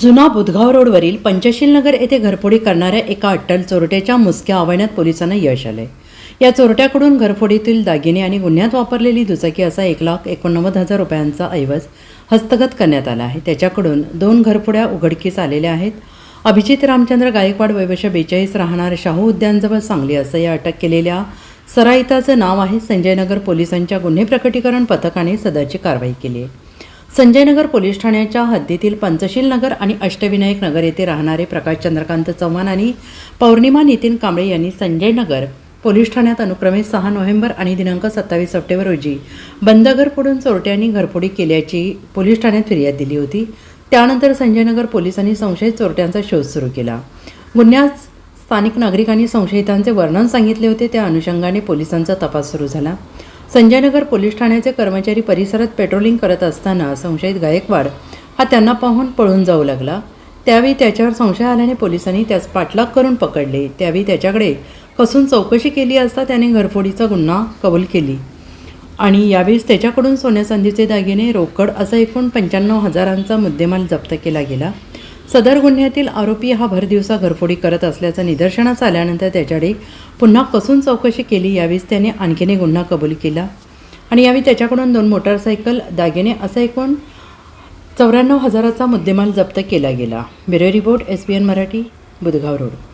जुना बुधगाव रोडवरील पंचशील नगर येथे घरफोडी करणाऱ्या एका अट्टल चोरट्याच्या मुसक्या आवळण्यात पोलिसांना यश आले या चोरट्याकडून घरफोडीतील दागिने आणि गुन्ह्यात वापरलेली दुचाकी असा एक लाख एकोणनव्वद हजार रुपयांचा ऐवज हस्तगत करण्यात आला आहे. त्याच्याकडून दोन घरफोड्या उघडकीस आलेल्या आहेत. अभिजित रामचंद्र गायकवाड वैवश बेचाळीस राहणार शाहू उद्यानजवळ सांगली असं या अटक केलेल्या सराईताचं नाव आहे. संजयनगर पोलिसांच्या गुन्हे प्रकटीकरण पथकाने सदरची कारवाई केली आहे. संजयनगर पोलीस ठाण्याच्या हद्दीतील पंचशील नगर आणि अष्टविनायक नगर येथे राहणारे प्रकाश चंद्रकांत चव्हाण आणि पौर्णिमा नितीन कांबळे यांनी संजय नगर पोलीस ठाण्यात अनुक्रमे सहा नोव्हेंबर आणि दिनांक सत्तावीस सप्टेंबर रोजी बंद घर फोडून चोरट्यांनी घरफोडी केल्याची पोलीस ठाण्यात फिर्याद दिली होती. त्यानंतर संजयनगर पोलिसांनी संशयित चोरट्यांचा शोध सुरू केला. गुन्ह्यात स्थानिक नागरिकांनी संशयितांचे वर्णन सांगितले होते. त्या अनुषंगाने पोलिसांचा तपास सुरू झाला. संजयनगर पोलीस ठाण्याचे कर्मचारी परिसरात पेट्रोलिंग करत असताना संशयित गायकवाड हा त्यांना पाहून पळून जाऊ लागला. त्यावेळी त्याच्यावर संशय आल्याने पोलिसांनी त्यास पाठलाग करून पकडले. त्यावेळी त्याच्याकडे कसून चौकशी केली असता त्याने घरफोडीचा गुन्हा कबूल केली. आणि यावेळेस त्याच्याकडून सोन्याचांदीचे दागिने रोकड असा एकूण पंच्याण्णव हजारांचा मुद्देमाल जप्त केला गेला. सदर गुन्ह्यातील आरोपी हा भरदिवसा घरफोडी करत असल्याचं निदर्शनास आल्यानंतर त्याच्याकडे पुन्हा कसून चौकशी केली यावेळीच त्याने आणखीने गुन्हा कबूल केला. आणि यावेळी त्याच्याकडून दोन मोटारसायकल दागिने असा एकूण चौऱ्याण्णव हजाराचा मुद्देमाल जप्त केला गेला. Bureau report S P N Marathi Budhgaon road.